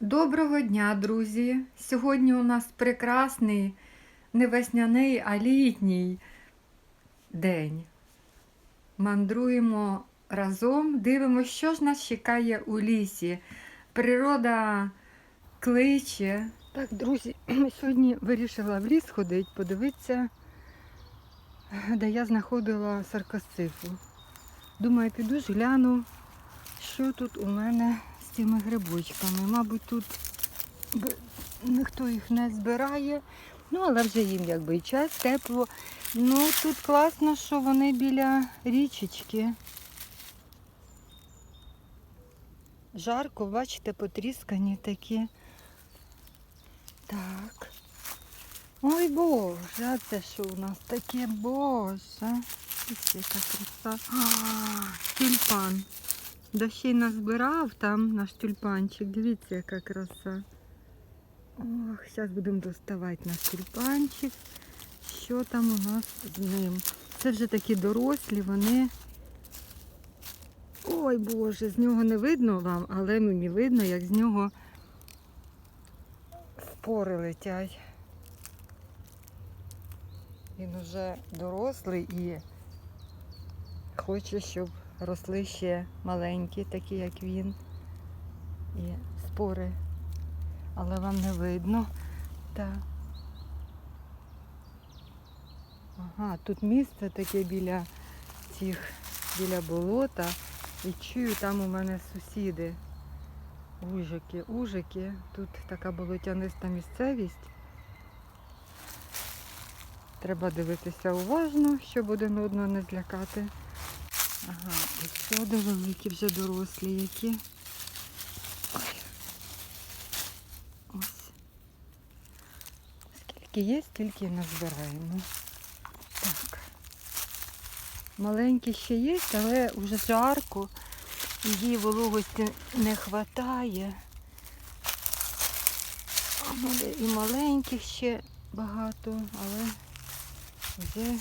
Доброго дня, друзі! Сьогодні у нас прекрасний не весняний, а літній день. Мандруємо разом, дивимося, що ж нас чекає у лісі. Природа кличе. Так, друзі, сьогодні вирішила в ліс ходити, подивитися, де я знаходила саркасифу. Думаю, піду ж гляну, що тут у мене цими грибочками. Мабуть, тут ніхто їх не збирає. Ну, але вже їм якби і час, тепло. Ну, тут класно, що вони біля річечки. Жарко, бачите, потріскані такі. Так. Ой Боже, а це що у нас таке, Боже? Ось яка краса. А, Тюльпан. Й назбирав там наш тюльпанчик. Дивіться, яка краса. Ох, зараз будемо доставати наш тюльпанчик. Що там у нас з ним? Це вже такі дорослі, вони. Ой Боже, з нього не видно вам, але мені видно, як з нього спори летять. Він уже дорослий і хоче, щоб росли ще маленькі, такі як він. І спори. Але вам не видно. Так. Ага, тут місце таке біля цих, біля болота. І чую, там у мене сусіди. Ужики, ужики. Тут така болотяниста місцевість. Треба дивитися уважно, щоб один одного не злякати. Ага, і сюди великі вже дорослі які. Ой. Ось. Скільки є, стільки назбираємо. Так. Маленькі ще є, але вже жарко. Її вологості не вистачає. І маленьких ще багато, але вже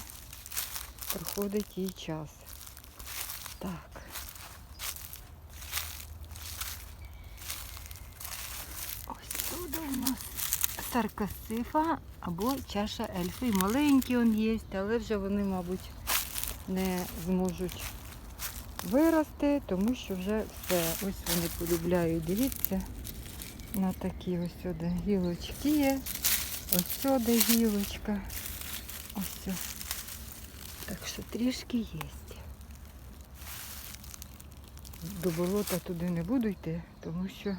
проходить її час. Так. Ось тут у нас саркасифа або чаша ельфи. Маленькі он є, але вже вони, мабуть, не зможуть вирости, тому що вже все. Ось вони полюбляють. Дивіться на такі ось сюди гілочки. Ось сюди гілочка. Ось. Так що трішки є. До болота туди не буду йти, тому що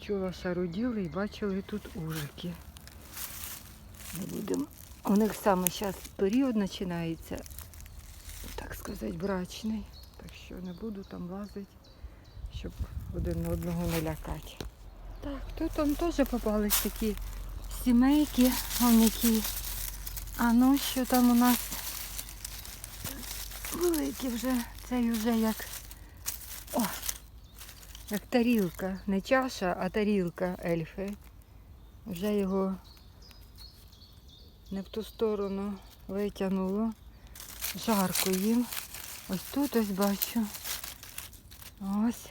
чула шаруділи і бачили тут ужики. Не будемо. У них саме зараз період починається, так сказати, брачний. Так що не буду там лазити, щоб один одного не лякати. Так, тут он теж попались такі сімейки, які. А ну що там у нас великі вже, цей вже як. О! Як тарілка. Не чаша, а тарілка ельфи. Вже його не в ту сторону витягнуло. Жарко їм. Ось тут ось бачу. Ось.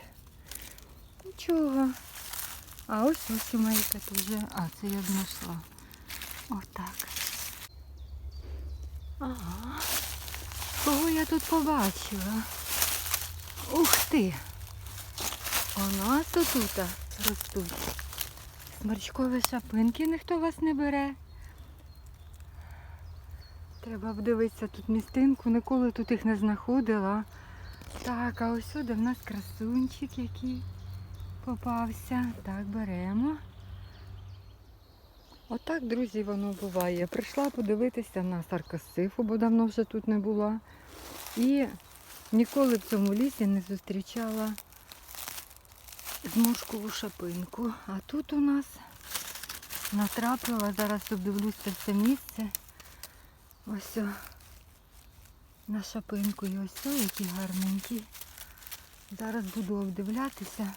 Нічого. А ось ось сімейка тут вже. А, це я знайшла. Отак. Ага. Кого я тут побачила? Ух ти! У нас тут ростуть. Сморчкові шапинки ніхто вас не бере. Треба вдивитися тут містинку, ніколи тут їх не знаходила. Так, а ось сюди в нас красунчик який попався. Так, беремо. Отак, друзі, воно буває. Прийшла подивитися на саркасифу, бо давно вже тут не була. І ніколи в цьому лісі не зустрічала зморшкову шапинку. А тут у нас натрапила, зараз обдивлюся це місце. Ось о, на шапинку і ось о, які гарненькі. Зараз буду обдивлятися.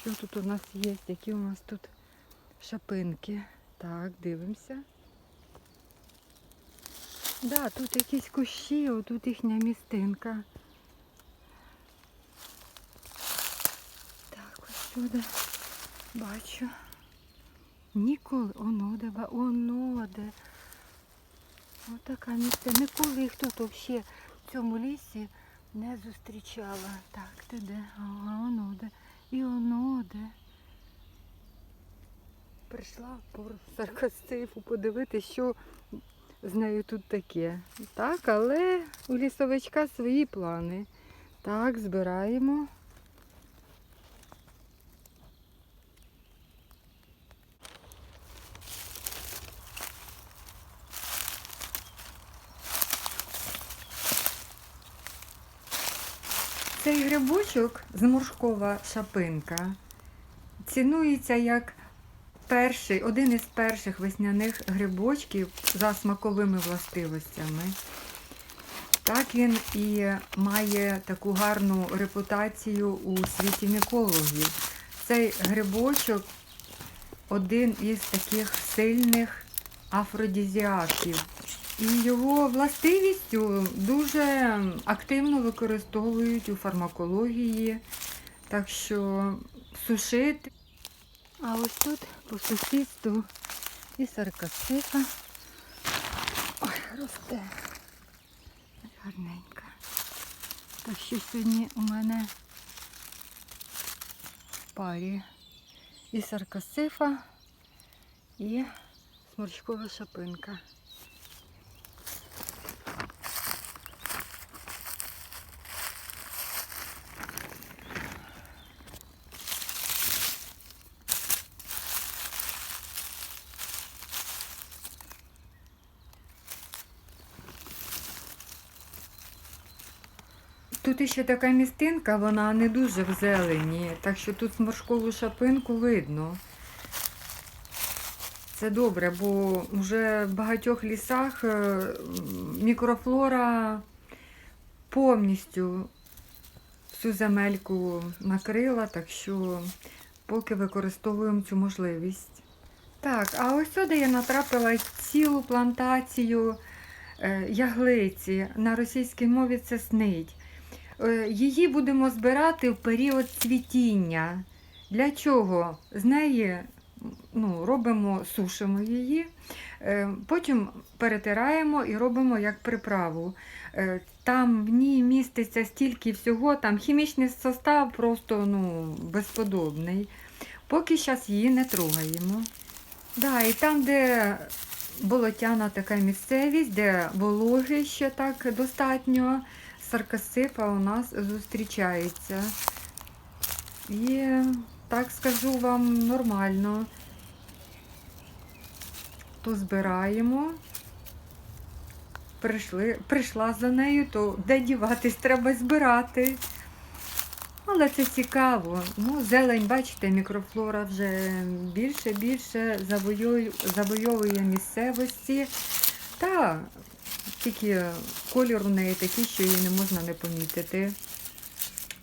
Що тут у нас є? Які у нас тут шапинки? Так, дивимося. Да, тут якісь кущі, отут їхня містинка. туди. Бачу. Ніколи. Оно де, ба- оно де. Отака місце. Ніколи їх тут взагалі в цьому лісі не зустрічала. Так, ти де? Ага, оно де. І оно де. Прийшла по саркастифу подивитися, що з нею тут таке. Так, але у лісовичка свої плани. Так, збираємо. Цей грибочок зморшкова шапинка цінується як перший, один із перших весняних грибочків за смаковими властивостями. Так він і має таку гарну репутацію у світі мікологів. Цей грибочок один із таких сильних афродізіаків. І його властивістю дуже активно використовують у фармакології. Так що сушити. А ось тут по сусідству і саркосифа. Ой, росте. Гарненька. Так що сьогодні у мене в парі і саркасифа, і сморчкова шапинка. Тут іще така містинка, вона не дуже в зелені, так що тут сморшкову шапинку видно. Це добре, бо вже в багатьох лісах е, мікрофлора повністю всю земельку накрила, так що поки використовуємо цю можливість. Так, а ось сюди я натрапила цілу плантацію е, яглиці. На російській мові це снить. Е, Її будемо збирати в період цвітіння. Для чого? З неї ну, робимо, сушимо її, е, потім перетираємо і робимо як приправу. Е, Там в ній міститься стільки всього, там хімічний состав просто ну, безподобний. Поки зараз її не трогаємо. Да, і там, де болотяна така місцевість, де вологи ще так достатньо, саркасипа у нас зустрічається. І так скажу вам нормально. То збираємо. Прийшли, прийшла за нею, то де діватись, треба збирати. Але це цікаво. Ну, зелень, бачите, мікрофлора вже більше більше завойовує місцевості. Та тільки колір у неї такий, що її не можна не помітити.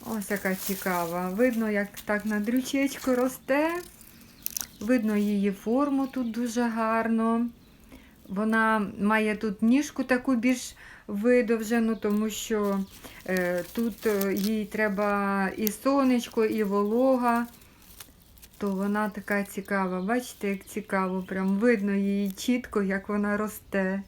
Ось яка цікава. Видно, як так на дрючечку росте. Видно її форму тут дуже гарно. Вона має тут ніжку таку більш видовжену, тому що е, тут е, їй треба і сонечко, і волога. То вона така цікава. Бачите, як цікаво, прям видно її чітко, як вона росте.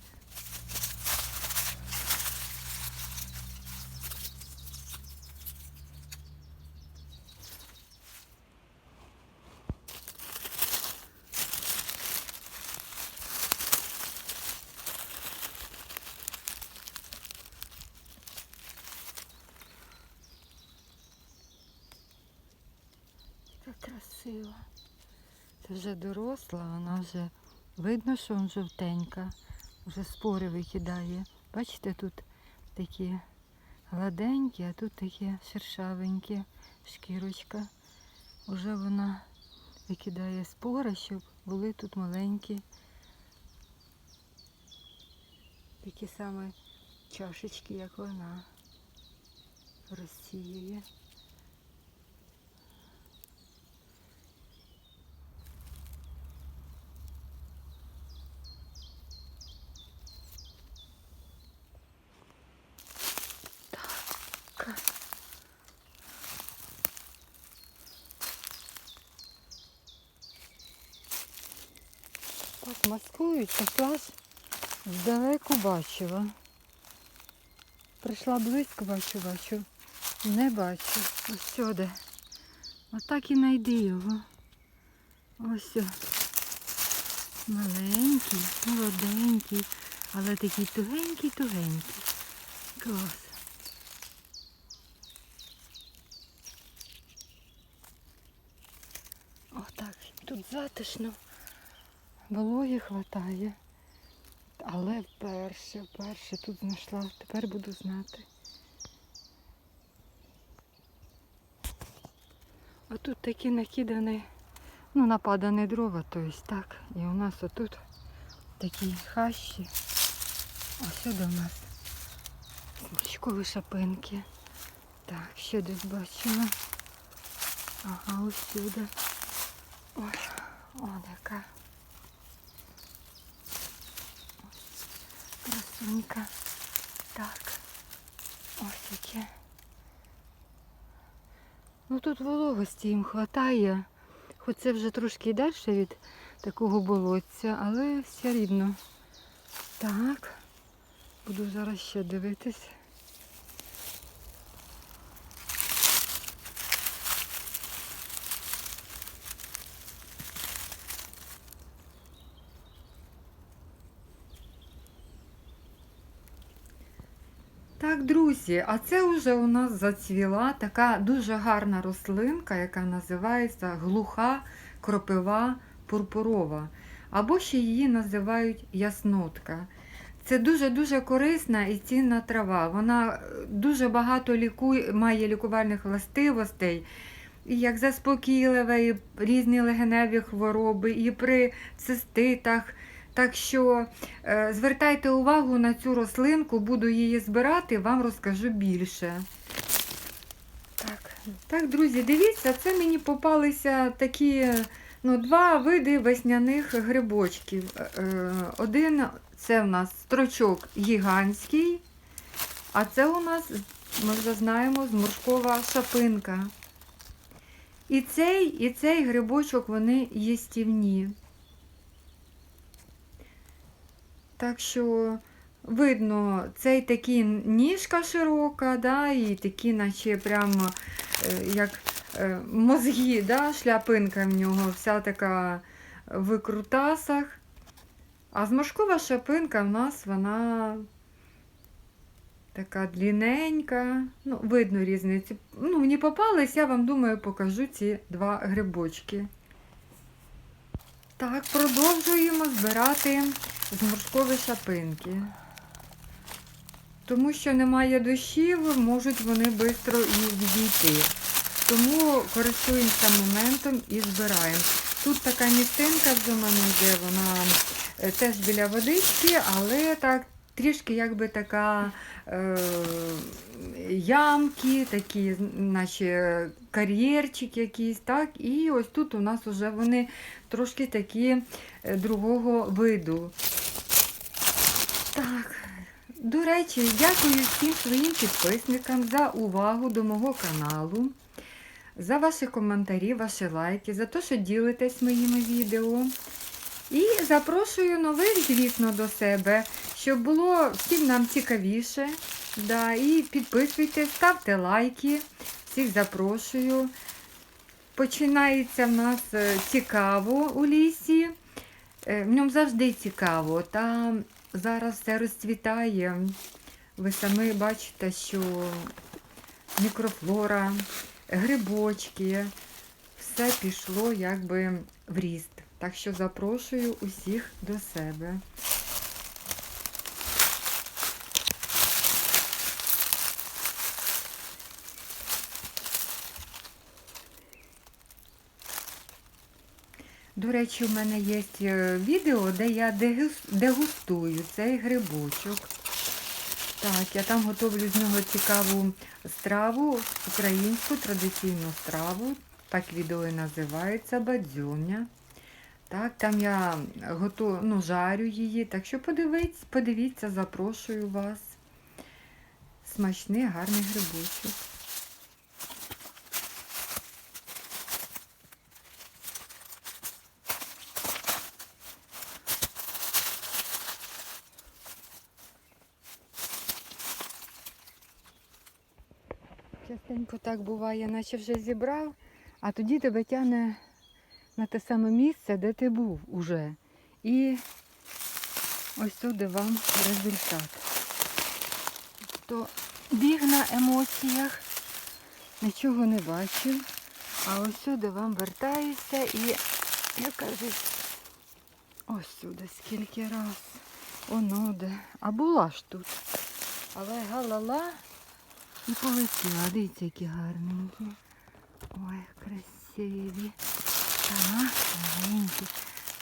Так красиво. Це вже доросла, вона вже видно, що вона жовтенька, вже спори викидає. Бачите, тут такі гладенькі, а тут такі шершавенькі, шкірочка. Уже вона викидає спори, щоб були тут маленькі. Такі самі чашечки, як вона розсіює. Так. маскують, пішла ж здалеку бачила. Прийшла близько, бачу, бачу. Не бачу. Ось сюди. Отак і знайди його. Ось. Маленький, молоденький, але такий тугенький-тугенький. Клас. Отак, тут затишно. Вологи хватає. Але вперше, вперше тут знайшла. Тепер буду знати. А тут такі накидані, ну, нападані дрова, то есть так. І у нас отут такі хащі. А сюди у нас сморчкові шапинки. Так, ще десь бачимо. Ага, ось сюди. Ой, он яка. Красунька. Так. Ось яке. Ну тут вологості їм вистачає. Хоч це вже трошки далі від такого болотця, але все рівно. Так. Буду зараз ще дивитись. Так, друзі, а це вже у нас зацвіла така дуже гарна рослинка, яка називається глуха кропива пурпурова. Або ще її називають яснотка. Це дуже-дуже корисна і цінна трава. Вона е, дуже багато лікує, має лікувальних властивостей, і як заспокійливе, і різні легеневі хвороби, і при циститах. Так що е, звертайте увагу на цю рослинку, буду її збирати, вам розкажу більше. Так, так друзі, дивіться, це мені попалися такі ну, два види весняних грибочків. Е, Один це в нас строчок гігантський, а це у нас, ми вже знаємо, зморшкова шапинка. І цей, і цей грибочок вони їстівні. Так що видно, цей такий ніжка широка, да, і такі, наче прямо е, як е, мозги, да, шляпинка в нього, вся така в викрутасах. А зморшкова шапинка в нас вона така длинненька. Ну, видно різницю. Ну, мені попались, я вам думаю, покажу ці два грибочки. Так, продовжуємо збирати зморшкові шапинки. Тому що немає дощів, можуть вони швидко і відійти. Тому користуємося моментом і збираємо. Тут така містинка в мене йде, вона е, теж біля водички, але так трішки якби така е, ямки, такі, наче кар'єрчик якийсь. так. І ось тут у нас вже вони трошки такі е, другого виду. Так. До речі, дякую всім своїм підписникам за увагу до мого каналу, за ваші коментарі, ваші лайки, за те, що ділитесь моїми відео. І запрошую нових, звісно, до себе, щоб було всім нам цікавіше. Да, І підписуйтесь, ставте лайки. Всіх запрошую. Починається в нас е, цікаво у лісі. Е, В ньому завжди цікаво. Там зараз все розцвітає. Ви самі бачите, що мікрофлора, грибочки, все пішло якби в ріст. Так що запрошую усіх до себе. До речі, у мене є е, відео, де я дегустую цей грибочок. Так, я там готовлю з нього цікаву страву, українську традиційну страву. Так відео і називається бадзьоня. Так, там я готу, ну, жарю її. Так що подивіться, подивіться, запрошую вас. Смачний, гарний грибочок. Тенько так буває, наче вже зібрав, а тоді тебе тягне на те саме місце, де ти був уже. І ось сюди вам результат. То біг на емоціях, нічого не бачив, а ось сюди вам вертаюся і, як кажуть, ось сюди скільки раз. Оно де. А була ж тут. Але галала і полетіла. Дивіться, які гарненькі. Ой, красиві. Так, гарненькі.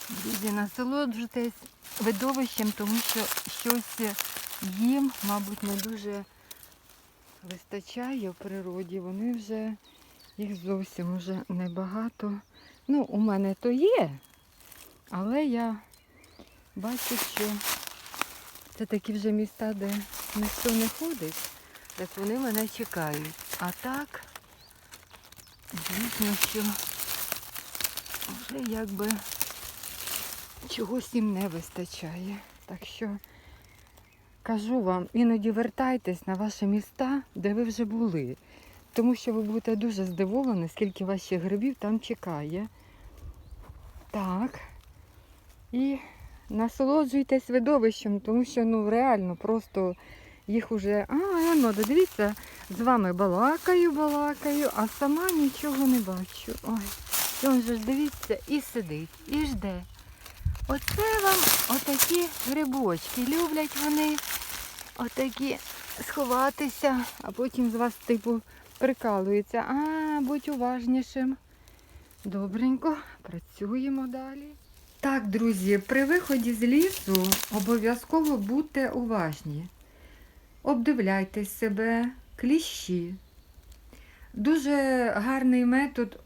Друзі, насолоджуйтесь видовищем, тому що щось їм, мабуть, не дуже вистачає в природі. Вони вже їх зовсім уже небагато. Ну, у мене то є, але я бачу, що це такі вже міста, де ніхто не ходить, так вони мене чекають. А так, звісно, що вже якби чогось їм не вистачає. Так що кажу вам, іноді вертайтесь на ваші міста, де ви вже були. Тому що ви будете дуже здивовані, скільки ваших грибів там чекає. Так. І насолоджуйтесь видовищем, тому що ну реально просто їх уже. А, ну, дивіться, з вами балакаю, балакаю, а сама нічого не бачу. Ой, і он же ж дивіться, і сидить, і жде. Оце вам отакі грибочки. Люблять вони отакі сховатися, а потім з вас, типу, прикалуються. А, будь уважнішим. Добренько, працюємо далі. Так, друзі, при виході з лісу обов'язково будьте уважні. Обдивляйтесь себе, кліщі. Дуже гарний метод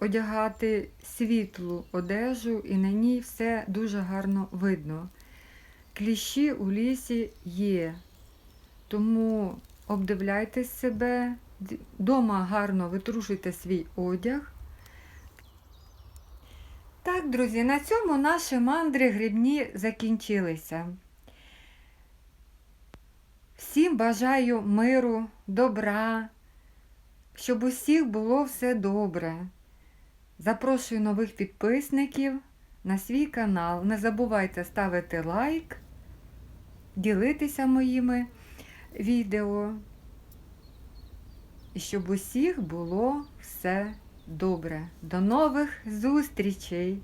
одягати світлу одежу і на ній все дуже гарно видно. Кліщі у лісі є, тому обдивляйтесь себе, дома гарно витрушуйте свій одяг. Так, друзі, на цьому наші мандри грибні закінчилися. Всім бажаю миру, добра, щоб усіх було все добре. Запрошую нових підписників на свій канал. Не забувайте ставити лайк, ділитися моїми відео. І щоб усіх було все добре. До нових зустрічей!